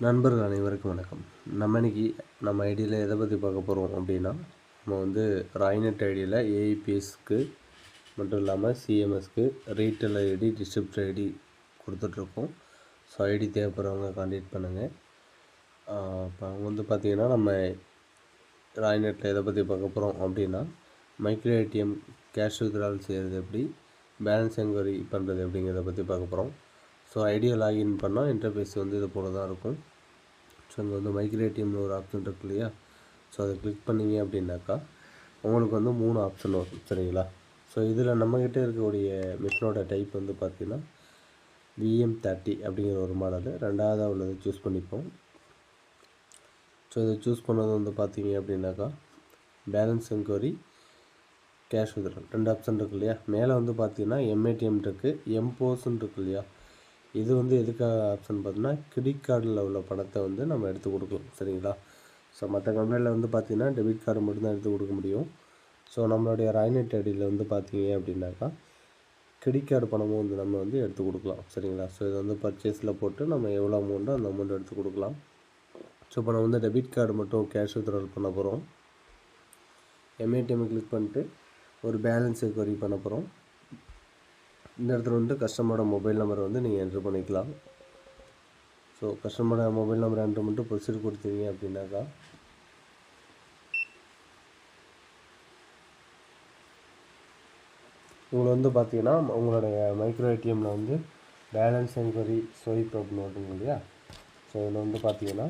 நண்பர்கள் அனைவருக்கும் வணக்கம். நம்ம இன்றைக்கி நம்ம ஐடியில் எதை பற்றி பார்க்க போகிறோம் அப்படின்னா நம்ம வந்து ராய்நெட் ஐடியில் ஏஐபிஎஸ்க்கு மட்டும் இல்லாமல் சிஎம்எஸ்க்கு ரீட்டெயில் ஐடி டிஸ்ட்ரிப்ட் ஐடி கொடுத்துட்ருக்கோம் ஸோ ஐடி தேவைப்படுறவங்க கான்டாக்ட் பண்ணுங்கள் இப்போ அவங்க வந்து பார்த்திங்கன்னா நம்ம ராய்நெட்டில் எதை பற்றி பார்க்க போகிறோம் அப்படின்னா மைக்ரோ ஏடிஎம் கேஷ் வித்ரால் செய்கிறது எப்படி பேலன்ஸ் என்கொயரி பண்ணுறது எப்படிங்கிறத பற்றி பார்க்க போகிறோம் ஸோ ஐடியா லாகின் பண்ணால் இன்டர்ஃபேஸ் வந்து இது போல தான் இருக்கும். ஸோ இங்கே வந்து மைக்ரேடிஎம்னு ஒரு ஆப்ஷன் இருக்கு இல்லையா? ஸோ அதை கிளிக் பண்ணிங்க அப்படின்னாக்கா உங்களுக்கு வந்து மூணு ஆப்ஷன் வரும் சரிங்களா? ஸோ இதில் நம்மக்கிட்ட இருக்கக்கூடிய மிஷினோட டைப் வந்து பார்த்திங்கன்னா விஎம் தேர்ட்டி அப்படிங்கிற ஒரு மாடல் ரெண்டாவதாக உள்ளது சூஸ் பண்ணிப்போம். ஸோ இதை சூஸ் பண்ணது வந்து பார்த்தீங்க அப்படின்னாக்கா பேலன்ஸ் என்கொயரி கேஷ் வித்ட்ரால் ரெண்டு ஆப்ஷன் இருக்கு இல்லையா? மேலே வந்து பார்த்தீங்கன்னா எம்ஏடிஎம் இருக்குது எம்போஸ்ன்னு இருக்கு இல்லையா? இது வந்து எதுக்காக ஆப்ஷன் பார்த்தோன்னா கிரெடிட் கார்டில் உள்ள பணத்தை வந்து நம்ம எடுத்து கொடுக்கலாம் சரிங்களா? ஸோ மற்ற கம்பெனியில் வந்து பார்த்திங்கன்னா டெபிட் கார்டு மட்டும்தான் எடுத்து கொடுக்க முடியும். ஸோ நம்மளுடைய ராய்நெட் ஐடியில் வந்து பார்த்தீங்க அப்படின்னாக்கா கிரெடிட் கார்டு பணமும் வந்து நம்ம வந்து எடுத்து கொடுக்கலாம். சரிங்களா? ஸோ இதை வந்து பர்ச்சேஸில் போட்டு நம்ம எவ்வளோ அமௌண்ட்டோ அந்த அமௌண்ட் எடுத்து கொடுக்கலாம். ஸோ இப்போ நம்ம வந்து டெபிட் கார்டு மட்டும் கேஷ் வித்ட்ரால் பண்ண போகிறோம் எம்ஏடிஎம் கிளிக் பண்ணிட்டு ஒரு பேலன்ஸ் எக்வரி பண்ண போகிறோம் இந்த இடத்துல வந்து கஸ்டமரோட மொபைல் நம்பரை வந்து நீங்கள் என்ட்ரு பண்ணிக்கலாம். ஸோ கஸ்டமரோட மொபைல் நம்பர் என்ட்ரு மட்டும் ப்ரொசீட் கொடுத்தீங்க அப்படின்னாக்கா உங்களை வந்து பார்த்தீங்கன்னா உங்களுடைய மைக்ரோ ஏடிஎம்மில் வந்து பேலன்ஸ் என்கொயரி ஸ்வைப் அப்படின்னு வருதுங்க இல்லையா? ஸோ இதில் வந்து பார்த்தீங்கன்னா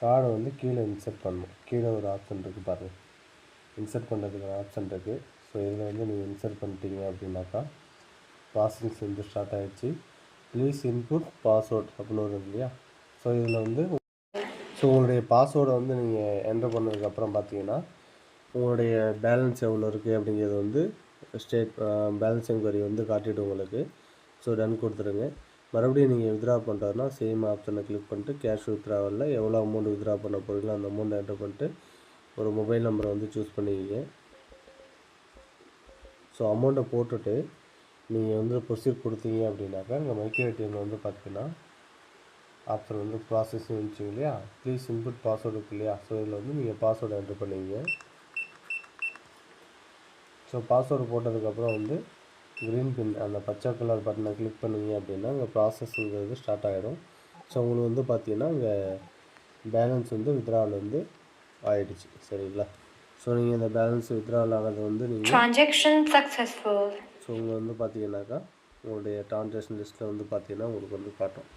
கார்டை வந்து கீழே இன்சர்ட் பண்ணணும். கீழே ஒரு ஆப்ஷன் இருக்குது பாருங்கள் இன்சர்ட் பண்ணுறதுக்கு ஆப்ஷன் இருக்குது ஸோ இதில் வந்து நீங்கள் இன்சர்ட் பண்ணிட்டீங்க அப்படின்னாக்கா ப்ராசஸிங் வந்து ஸ்டார்ட் ஆகிடுச்சு ப்ளீஸ் இன்புட் பாஸ்வேர்ட் அப்படின்னு வரும் இல்லையா? ஸோ இதில் வந்து ஸோ உங்களுடைய பாஸ்வேர்டை வந்து நீங்கள் என்டர் பண்ணதுக்கப்புறம் பார்த்தீங்கன்னா உங்களுடைய பேலன்ஸ் எவ்வளோ இருக்குது அப்படிங்கிறது வந்து ஸ்டேட் பேலன்ஸ் என்கொயரி வந்து காட்டிவிடும் உங்களுக்கு. ஸோ டன் கொடுத்துருங்க மறுபடியும் நீங்கள் வித்ரா பண்ணுறதுனா சேம் ஆப்ஷனை கிளிக் பண்ணிட்டு கேஷ் வித்ராவில் எவ்வளோ அமௌண்ட் வித்ரா பண்ண போகிறீங்களோ அந்த அமௌண்ட் என்டர் பண்ணிட்டு ஒரு மொபைல் நம்பரை வந்து சூஸ் பண்ணிக்கிங்க. ஸோ அமௌண்ட்டை போட்டுட்டு நீங்கள் வந்து ப்ரொசீட் கொடுத்தீங்க அப்படின்னாக்கா இங்கே மைக்ரோ ஏடிஎம்மில் வந்து பார்த்தீங்கன்னா ஆப்ஷன் வந்து ப்ராசஸிங் வந்துச்சிங்க இல்லையா? ப்ளீஸ் இன்புட் பாஸ்வேர்டு இருக்கு இல்லையா? ஸோ இதில் வந்து நீங்கள் பாஸ்வேர்டு என்ட்ரு பண்ணுவீங்க ஸோ பாஸ்வேர்டு போட்டதுக்கப்புறம் வந்து க்ரீன் பின் அந்த பச்சை கலர் பட்டனை கிளிக் பண்ணிங்க அப்படின்னா அங்கே ப்ராசஸ்ங்கிறது ஸ்டார்ட் ஆகிடும் ஸோ உங்களுக்கு வந்து பார்த்தீங்கன்னா இங்கே பேலன்ஸ் வந்து வித்ராவில் வந்து ஆயிடுச்சு. சரிங்களா? ஸோ நீங்கள் இந்த பேலன்ஸ் வித்ராவல் ஆனது வந்து நீங்கள் ஸோ இங்கே வந்து பார்த்தீங்கன்னாக்கா உங்களுடைய ட்ரான்சாக்ஷன் லிஸ்ட்டில் வந்து பார்த்தீங்கன்னா உங்களுக்கு வந்து காட்டும்.